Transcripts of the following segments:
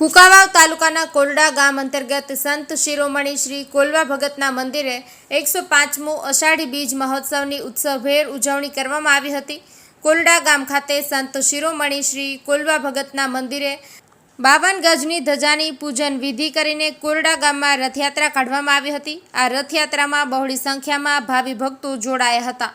કુકાવાવ તાલુકાના કોરડા ગામ અંતર્ગત સંત શિરોમણી શ્રી કોલવા ભગતના મંદિરે એકસો પાંચમું અષાઢી બીજ મહોત્સવની ઉત્સવભેર ઉજવણી કરવામાં આવી હતી. કોરડા ગામ ખાતે સંત શિરોમણી શ્રી કોલવા ભગતના મંદિરે બાવન ગજની ધજાની પૂજન વિધિ કરીને કોરડા ગામમાં રથયાત્રા કાઢવામાં આવી હતી. આ રથયાત્રામાં બહોળી સંખ્યામાં ભાવિ ભક્તો જોડાયા હતા.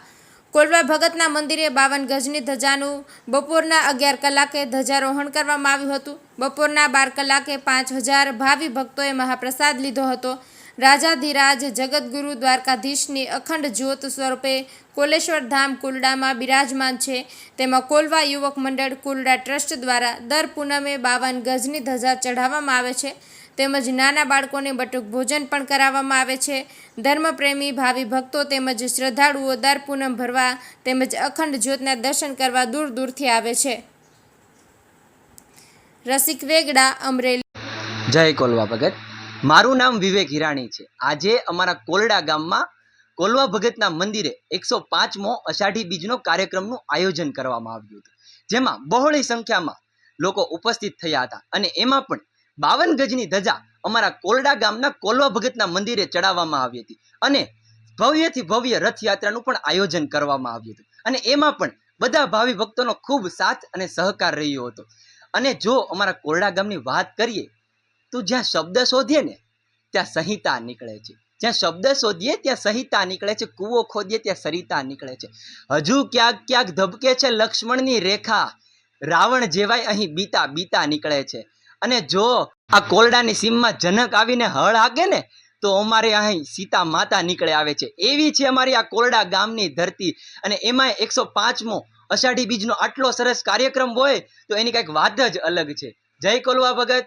કોલવા ભગતના મંદિરે બાવન ગજની ધજાનું બપોરના અગિયાર કલાકે ધ્વજારોહણ કરવામાં આવ્યું હતું. બપોરના બાર કલાકે પાંચ હજાર ભાવિ ભક્તોએ મહાપ્રસાદ લીધો હતો. રાજાધિરાજ જગતગુરુ દ્વારકાધીશની અખંડ જ્યોત સ્વરૂપે કોલેશ્વર ધામ કુલડામાં બિરાજમાન છે. તેમાં કોલવા યુવક મંડળ કુલડા ટ્રસ્ટ દ્વારા દર પૂનમે બાવન ગજની ધજા ચઢાવવામાં આવે છે. તેમજ નાના બાળકોને બટુક ભોજન પણ કરાવવામાં આવે છે. ધર્મપ્રેમી, ભાવિ ભક્તો તેમજ શ્રદ્ધાળુઓ દર પૂનમ ભરવા તેમજ અખંડ જ્યોતના દર્શન કરવા દૂર દૂરથી આવે છે. રસિક વેગડા, અમરેલી. જય કોલવા ભગત. મારું નામ વિવેક હિરાણી છે. આજે અમારા કોલડા ગામમાં કોલવા ભગતના મંદિરે એકસો પાંચમો અષાઢી બીજનો કાર્યક્રમનું આયોજન કરવામાં આવ્યું હતું. જેમાં બહોળી સંખ્યામાં લોકો ઉપસ્થિત થયા હતા અને એમાં પણ બાવન ગજની ધજા અમારા કોલડા ગામના કોલવા ભગતના મંદિરે ચડાવવામાં આવી હતી. અને ભવ્યથી ભવ્ય રથયાત્રાનું પણ આયોજન કરવામાં આવ્યું હતું. અને એમાં પણ બધા ભાવિ ભક્તોનો ખૂબ સાથ અને સહકાર રહ્યો હતો. અને જો અમારા કોરડા ગામની વાત કરીએ, તો જ્યાં શબ્દ શોધીએ ને, ત્યાં સંહિતા નીકળે છે. જ્યાં શબ્દ શોધીએ, ત્યાં સંહિતા નીકળે છે. કૂવો ખોદીએ, ત્યાં સરિતા નીકળે છે. હજુ ક્યાંક ક્યાંક ધબકે છે લક્ષ્મણની રેખા. રાવણ જેવાય અહીં બીતા બીતા નીકળે છે. અને જો આ કોરડાની સીમમાં જનક આવીને હળ હાકે ને, તો અમારે અહીં સીતા માતા નીકળે આવે છે. એવી છે અમારી આ કોરડા ગામની ધરતી. અને એમાંય એકસો પાંચમો અષાઢી બીજનો આટલો સરસ કાર્યક્રમ હોય, તો એની કંઈક વાત જ અલગ છે. જય કોલવા ભગત.